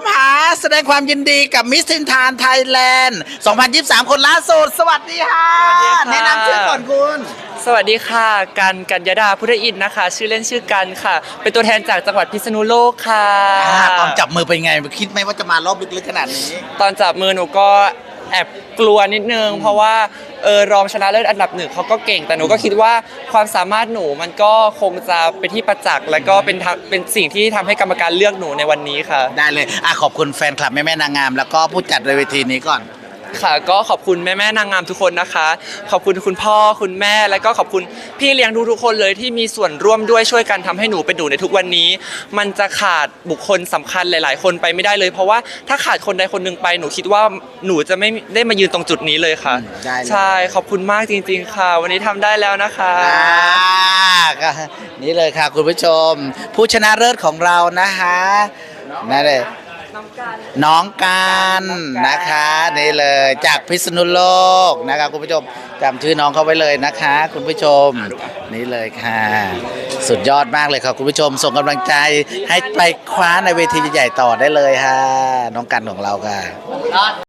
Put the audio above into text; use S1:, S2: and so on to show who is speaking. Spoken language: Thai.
S1: มหาแสดงความยินดีกับมิสทินทานไทยแลนด์ 2023 คนล่าสุดสวัสดีค่ะ แนะนำชื่อก่อนคุณ
S2: สวัสดีค่ะ กันกัญญาดาพุทธอินทร์นะคะ ชื่อเล่นชื่อกันค่ะ เป็นตัวแทนจากจังหวัดพิษณุโลกค่ะ
S1: อ่าตอนจับมือเป็นไง คิดไหมว่าจะมารอบลึกๆขนาดนี้
S2: ตอนจับมือหนูก็ แอบกลัวนิดนึง เพราะว่าเออรองชนะเลิศอันดับหนึ่งเขาก็เก่งแต่หนูก็คิดว่าความสามารถหนูมันก็คงจะเป็นที่ประจักษ์และก็เป็นทางเป็นสิ่งที่ทำให้กรรมการเลือกหนูในวันนี้ค่ะ
S1: ได้เลยอะขอบคุณแฟนคลับแม่แม่ๆนางงาม แล้วก็ผู้จัดเวทีนี้ก่อน
S2: ค่ะ ก็ขอบคุณแม่แม่ๆนางงามทุกคนนะคะ ขอบคุณคุณพ่อคุณแม่แล้วก็ขอบคุณพี่เลี้ยงดูทุกคนเลยที่มีส่วนร่วมด้วยช่วยกันทำให้หนูเป็นหนูในทุกวันนี้ มันจะขาดบุคคลสำคัญหลาย ๆ คนไปไม่ได้เลย เพราะว่าถ้าขาดคนใดคนหนึ่งไปหนูคิดว่าหนูจะไม่ได้มายืนตรงจุดนี้เลยค่ะ
S1: อืมได้เลย
S2: ใช่ขอบคุณมากจริง ๆ ค่ะ วันนี้ทำได้แล้วนะคะ
S1: อ่าก็นี่เลยค่ะคุณผู้ชม ผู้ชนะเลิศของเรานะคะนั่นเลย น้องการนะคะนี่เลยจากพิษณุโลกนะคะคุณผู้ชมจำชื่อน้องเขาไว้เลยนะคะ คุณผู้ชมนี่เลยค่ะ สุดยอดมากเลยค่ะคุณผู้ชมส่งกำลังใจให้ไปคว้าในเวทีใหญ่ๆต่อได้เลยค่ะ น้องกันของเราค่ะ